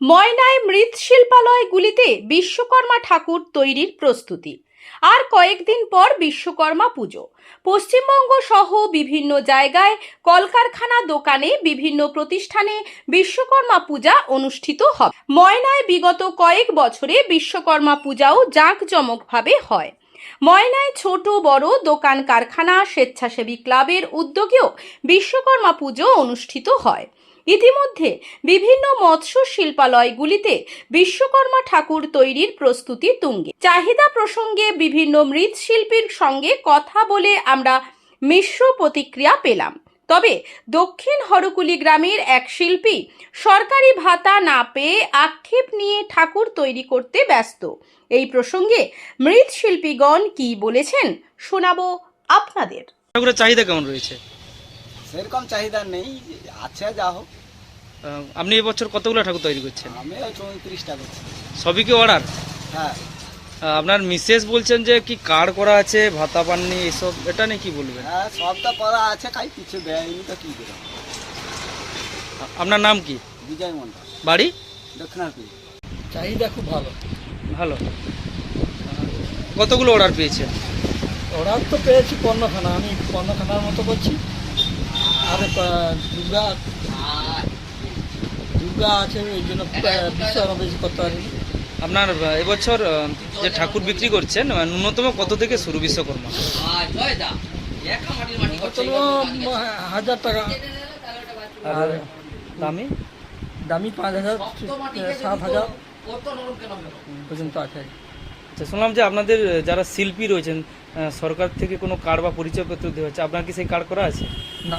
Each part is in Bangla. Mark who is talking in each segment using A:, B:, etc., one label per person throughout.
A: ময়নায় মৃৎশিল্পালয়গুলিতে বিশ্বকর্মা ঠাকুর তৈরির প্রস্তুতি। আর কয়েকদিন পর বিশ্বকর্মা পুজো। পশ্চিমবঙ্গ সহ বিভিন্ন জায়গায় কলকারখানা দোকানে বিভিন্ন প্রতিষ্ঠানে বিশ্বকর্মা পূজা অনুষ্ঠিত হবে ময়নায় বিগত কয়েক বছরে বিশ্বকর্মা পূজাও জাঁকজমকভাবে হয়। ময়নায় ছোট বড় দোকান কারখানা, স্বেচ্ছাসেবী ক্লাবের উদ্যোগেও বিশ্বকর্মা পুজো অনুষ্ঠিত হয়। ইতিমধ্যে বিভিন্ন মৎস্য শিল্পালয়গুলিতে বিশ্বকর্মা ঠাকুর তৈরির প্রস্তুতি তুঙ্গে। চাহিদা প্রসঙ্গে বিভিন্ন মৃৎশিল্পীর সঙ্গে কথা বলে আমরা মিশ্র প্রতিক্রিয়া পেলাম। তবে দক্ষিণ হরকুলি গ্রামের এক শিল্পী সরকারি ভাতা না পেয়ে আক্ষেপ নিয়ে ঠাকুর তৈরি করতে ব্যস্ত। এই প্রসঙ্গে মৃৎশিল্পীগণ কি বলেছেন শোনাবো আপনাদের।
B: ঠাকুরের চাহিদা কেমন রয়েছে?
C: সেরকম চাহিদা নেই আছে যা হোক।
B: আপনি এবছর কতগুলো ঠাকুর তৈরি করছেন?
C: আমি ওই চৌত্রিশটা করছি।
B: সবই কি অর্ডার?
C: হ্যাঁ।
B: আপনার মিসেস বলছেন যে কি কার করা আছে ভাতা পাননি এসব এটা নিয়ে কি বলবেন?
C: হ্যাঁ সবটা করা আছে কাই কিছু দেয়নি তো কী করে
B: আপনার নাম কি?
C: বিজয় মন্ডল
B: বাড়ি?
C: দক্ষিণারপুর।
D: চাহিদা খুব ভালো।
B: ভালো। কতগুলো অর্ডার পেয়েছেন?
D: অর্ডার তো পেয়েছি পণ্যখানা আমি পণ্যখানার মতো করছি। আর দুর্গা। দুর্গা আছে ওই জন্য বিশ্বকর্মা বেশি করতে
B: আপনার এবছর যে ঠাকুর বিক্রি করছেন ন্যূনতম কত থেকে শুরু বিশ্বকর্মা?
D: হাজার টাকা।
B: আর দামি?
D: দামি পাঁচ হাজার সাত হাজার। পর্যন্ত আছে
B: আচ্ছা শুনলাম যে আপনাদের যারা শিল্পী রয়েছেন সরকার থেকে কোনো কার্ড বা পরিচয়পত্র দেওয়া হচ্ছে আপনার কি সেই কার্ড করা আছে?
D: না।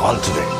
E: call today.